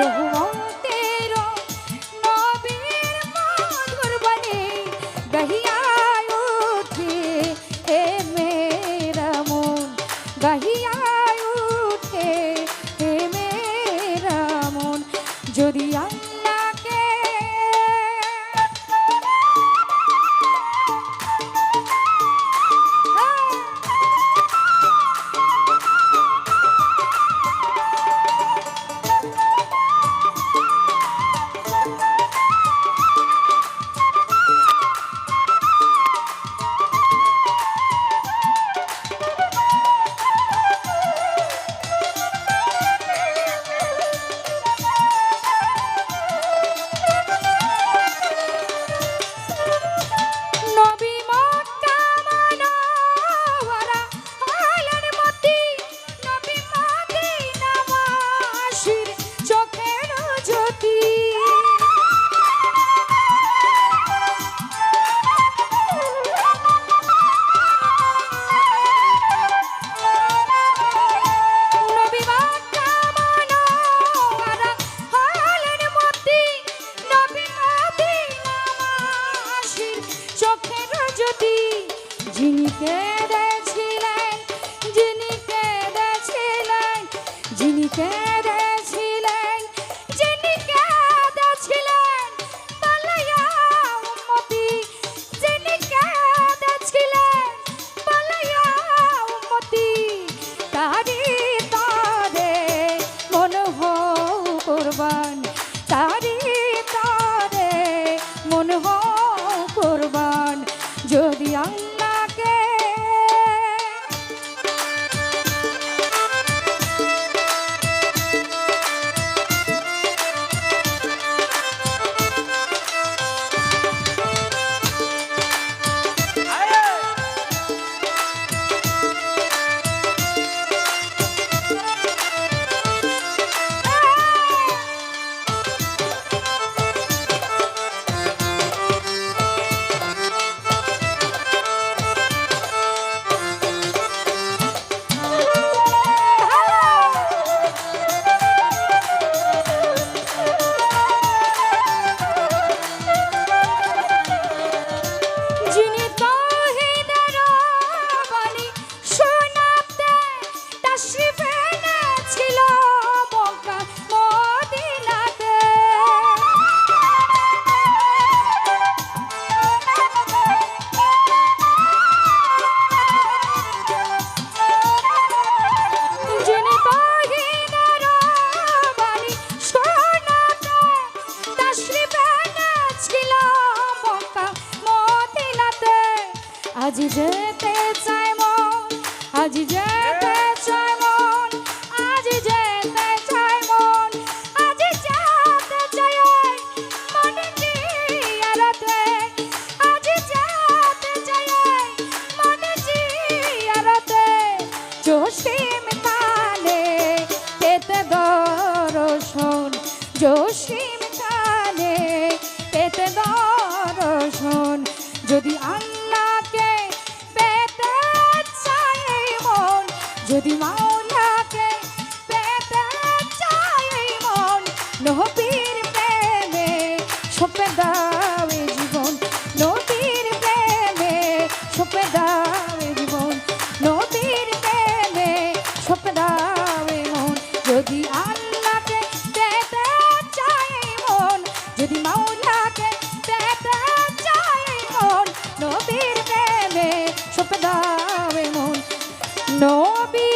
야. চোখের যদি যেতে চাই মন, আজ যেতে চাই মন, আজ যেতে চাই মন, আজ কানে পেতে দর্শন, জসিম কানে পেতে দর্শন, যদি আল্লাহকে যদি মাওলাকে পেতে চাই মন। নবীর প্রেমে সপে দাও জীবন। নবীর প্রেমে সপে দাও জীবন। নবীর প্রেমে সপে দাও মন। যদি আল্লাহকে পেতে চাই মন, যদি মাওলাকে পেতে চাই মন, নবীর প্রেমে সপে দাও No be